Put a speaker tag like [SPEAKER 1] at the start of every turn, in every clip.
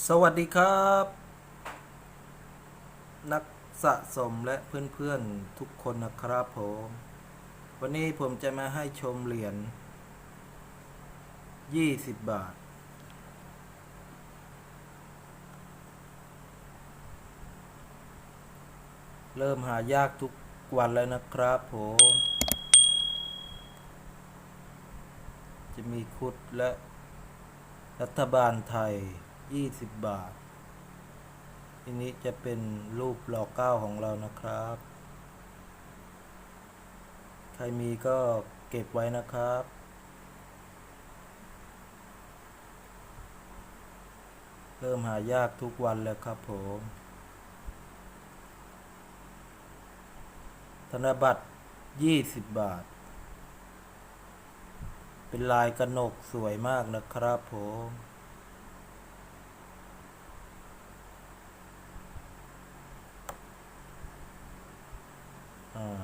[SPEAKER 1] สวัสดีครับ นักสะสมและเพื่อนๆทุกคนนะครับผม วันนี้ผมจะมาให้ชมเหรียญ20 บาท เริ่มหายากทุกวันแล้วนะครับผม จะมีคุดและรัฐบาลไทย 20 บาท ทีนี้จะเป็นรูปหล่อเก้าของเรานะครับ ใครมีก็เก็บไว้นะครับเริ่มหายากทุกวันแล้วครับผม ธนบัตร 20 บาท เป็นลายกระหนกสวยมากนะครับผม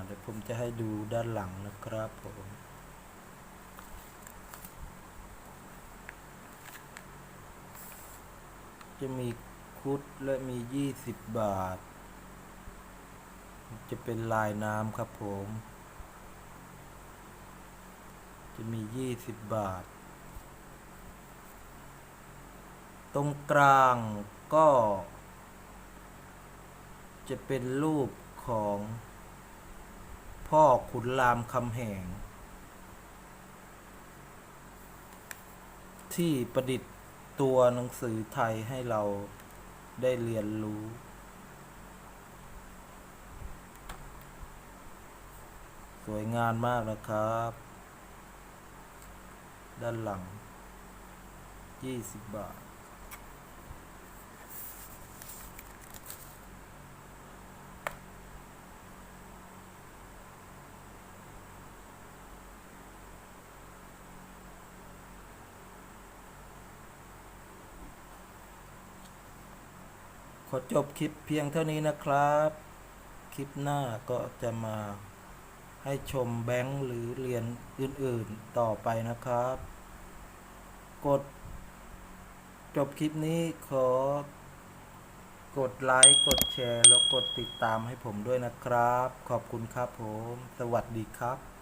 [SPEAKER 1] เดี๋ยวผมจะให้ดูด้านหลังนะครับผมจะมีคุดและมี 20 บาท จะเป็นลายน้ำครับผม จะมี 20 บาท ตรงกลางก็ จะเป็นรูปของ พ่อขุนรามคำแหง ที่ประดิษฐ์ตัวหนังสือไทยให้เราได้เรียนรู้ สวยงามมากนะครับ ด้านหลัง 20 บาท ขอจบคลิปเพียงเท่านี้นะครับ คลิปหน้าก็จะมาให้ชมแบงค์หรือเหรียญอื่นๆต่อไปนะครับ กด จบคลิปนี้ขอ กดไลค์ กดแชร์ แล้วกดติดตามให้ผมด้วยนะครับ ขอบคุณครับผม สวัสดีครับ